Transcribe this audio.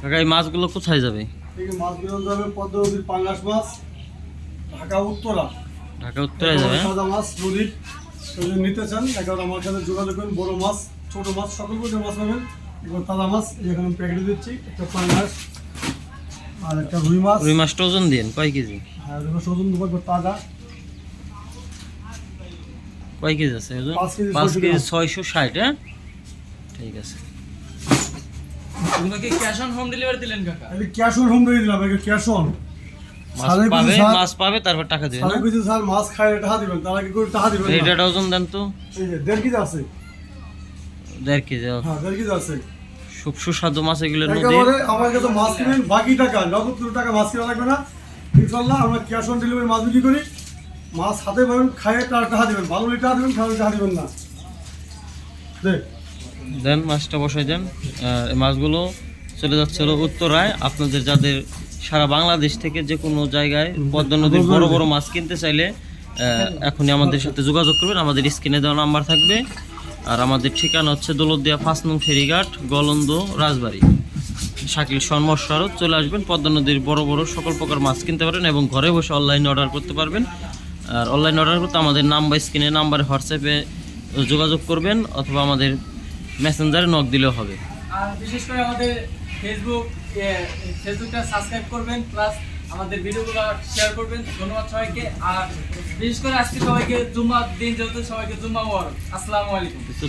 কাকা এই মাছগুলো কোথায় যাবে? থেকে মাছগুলো যাবে পদ্ম নদীর পাঙ্গাস মাছ ঢাকা উত্তরা। ঢাকা যাবে হ্যাঁ? সাদা মাছ নদীর যদি নিতে চান একেবারে আমার যোগাযোগ করুন বড় মাছ ছোট মাছ সকল প্রকার মাছ পাবেন। তাজা মাছ এখানে প্যাকেটে দিচ্ছি একটা পাঙ্গাস আর একটা রুই মাছ। রুই মাছটা ওজন দিন কয় কেজি? সজন দুবার তাজা। কয় কেজি আছে ওজন? পাঁচ কেজি। ছয়শো ষাট হ্যাঁ? ঠিক আছে। এগুলো কি ক্যাশ অন হোম ডেলিভারি দিলেন কাকা। এই ক্যাশ অন হোম দিয়ে দিলাম এটা ক্যাশ অন মাছ পাবে মাছ পাবে তারপর টাকা দেবে সাড়ে কেজি স্যার মাছ খায় টাকা দিবেন তার আগে করে টাকা দিবেন না। এইটাটা ওজন দেন তো। এই যে দেড় কেজি আছে। দেড় কেজি হ্যাঁ দেড় কেজি আছে। খুব সুস্বাদু মাছ এগুলো নদীর একেবারে আমার কাছে মাছ কিনেন বাকি টাকা নগদ কোনো টাকা মাছ কিনা লাগবে না। ইনশাল্লাহ আমরা ক্যাশ অন ডেলিভারি মাছ বিক্রি করি। মাছ হাতে পাবেন খাইয়ে তার টাকা দিবেন ভালো টাকা দিবেন হলে টাকা দিবেন না। দেখ। দেন, মাছটা বসাই দেন। মাছগুলো চলে যাচ্ছে হলো উত্তরায় আপনাদের যাদের সারা বাংলাদেশ থেকে যে কোনো জায়গায় পদ্মা নদীর বড় বড় মাছ কিনতে চাইলে এখনই আমাদের সাথে যোগাযোগ করবেন। আমাদের স্ক্রিনে দেওয়া নাম্বার থাকবে। আর আমাদের ঠিকানা হচ্ছে দৌলতদিয়া পাঁচ নং ফেরিঘাট, গলন্দ, রাজবাড়ি। শাকিল সন্মস্বারত চলে আসবেন। পদ্মা নদীর বড় বড় সকল প্রকার মাছ কিনতে পারেন এবং ঘরে বসে অনলাইনে অর্ডার করতে পারবেন। আর অনলাইন অর্ডার করতে আমাদের নাম্বার, স্ক্রিনে নাম্বারে হোয়াটসঅ্যাপে যোগাযোগ করবেন অথবা আমাদের মেসেঞ্জারে নক দিলেও হবে। আর বিশেষ করে আমাদের ফেসবুক ফেসবুকটা সাবস্ক্রাইব করবেন প্লাস আমাদের ভিডিওগুলো শেয়ার করবেন। ধন্যবাদ সবাইকে। আর বিশেষ করে আজকে সবাইকে জুম্মার দিন, যেহেতু সবাইকে জুম্মা মোবারক। আসসালামু আলাইকুম।